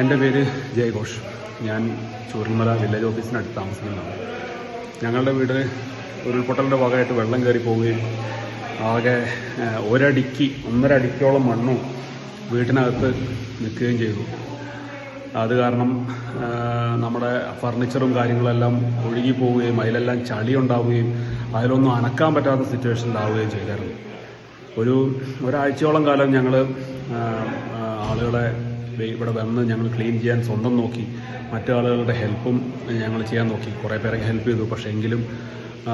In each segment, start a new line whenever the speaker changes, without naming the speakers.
എന്റെ പേര് ജയഘോഷ്. ഞാൻ ചൂരൽമല വില്ലേജ് ഓഫീസിനടുത്ത് താമസിക്കുന്നതാണ്. ഞങ്ങളുടെ വീട് ഉരുൾപൊട്ടലിന്റെ ഭാഗമായിട്ട് വെള്ളം കയറി പോവുകയും ആകെ ഒരടിക്ക് ഒന്നര അടിക്കോളം മണ്ണും വീട്ടിനകത്ത് നിൽക്കുകയും ചെയ്തു. അത് കാരണം നമ്മുടെ ഫർണിച്ചറും കാര്യങ്ങളെല്ലാം ഒഴുകി പോവുകയും അതിലെല്ലാം ചളി ഉണ്ടാവുകയും അതിലൊന്നും അനക്കാൻ പറ്റാത്ത സിറ്റുവേഷൻ ഉണ്ടാവുകയും ചെയ്തായിരുന്നു. ഒരു ഒരാഴ്ചയോളം കാലം ഞങ്ങൾ ആളുകളെ ഇവിടെ വന്ന് ഞങ്ങൾ ക്ലീൻ ചെയ്യാൻ സ്വന്തം നോക്കി. മറ്റു ആളുകളുടെ ഹെൽപ്പും ഞങ്ങൾ ചെയ്യാൻ നോക്കി. കുറേ പേരൊക്കെ ഹെൽപ്പ് ചെയ്തു. പക്ഷേ എങ്കിലും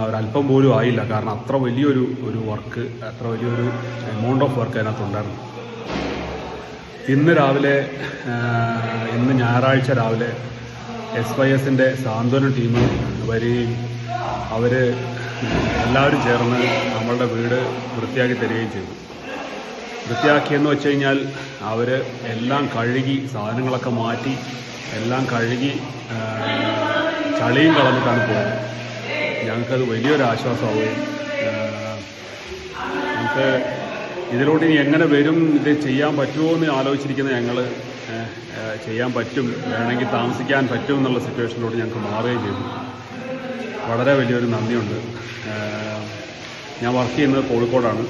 ഒരല്പം പോലും ആയില്ല. കാരണം അത്ര വലിയൊരു ഒരു വർക്ക് അത്ര വലിയൊരു എമൗണ്ട് ഓഫ് വർക്ക് അതിനകത്തുണ്ടായിരുന്നു ഇന്ന് രാവിലെ ഇന്ന് ഞായറാഴ്ച രാവിലെ എസ് വൈ എസിന്റെ സാന്ത്വന ടീം വരികയും അവർ എല്ലാവരും ചേർന്ന് നമ്മളുടെ വീട് വൃത്തിയാക്കി തരികയും ചെയ്തു. വൃത്തിയാക്കിയെന്ന് വെച്ച് കഴിഞ്ഞാൽ അവർ എല്ലാം കഴുകി സാധനങ്ങളൊക്കെ മാറ്റി എല്ലാം കഴുകി ചളിയും കളഞ്ഞിട്ടാണ് പോകുന്നത്. ഞങ്ങൾക്കത് വലിയൊരു ആശ്വാസമാവുകയും നമുക്ക് ഇതിലോട്ട് ഇനി എങ്ങനെ വരും ഇത് ചെയ്യാൻ പറ്റുമോ എന്ന് ആലോചിച്ചിരിക്കുന്ന ഞങ്ങൾ ചെയ്യാൻ പറ്റും വേണമെങ്കിൽ താമസിക്കാൻ പറ്റും എന്നുള്ള സിറ്റുവേഷനിലോട്ട് ഞങ്ങൾക്ക് മാറുകയും ചെയ്തു. വളരെ വലിയൊരു നന്ദിയുണ്ട്. ഞാൻ വർക്ക് ചെയ്യുന്നത് കോഴിക്കോടാണ്.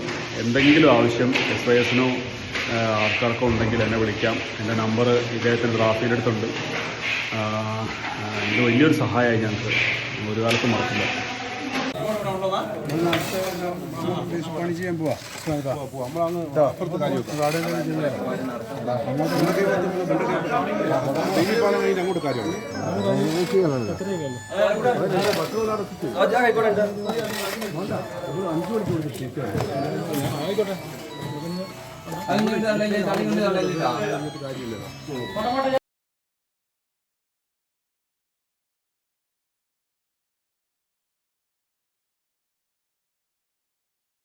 എന്തെങ്കിലും ആവശ്യം എസ് വൈ എസിനോ ആൾക്കാർക്കോ ഉണ്ടെങ്കിൽ എന്നെ വിളിക്കാം. എന്റെ നമ്പർ ഇദ്ദേഹത്തിന്റെ റാഫിയുടെ അടുത്തുണ്ട്. ഇത് വലിയൊരു സഹായമായി ഞങ്ങൾക്ക്. ഒരു കാലത്തും മറക്കില്ല.
പണി ചെയ്യാൻ പോവാ അങ്ങോട്ട് കാര്യമാണ്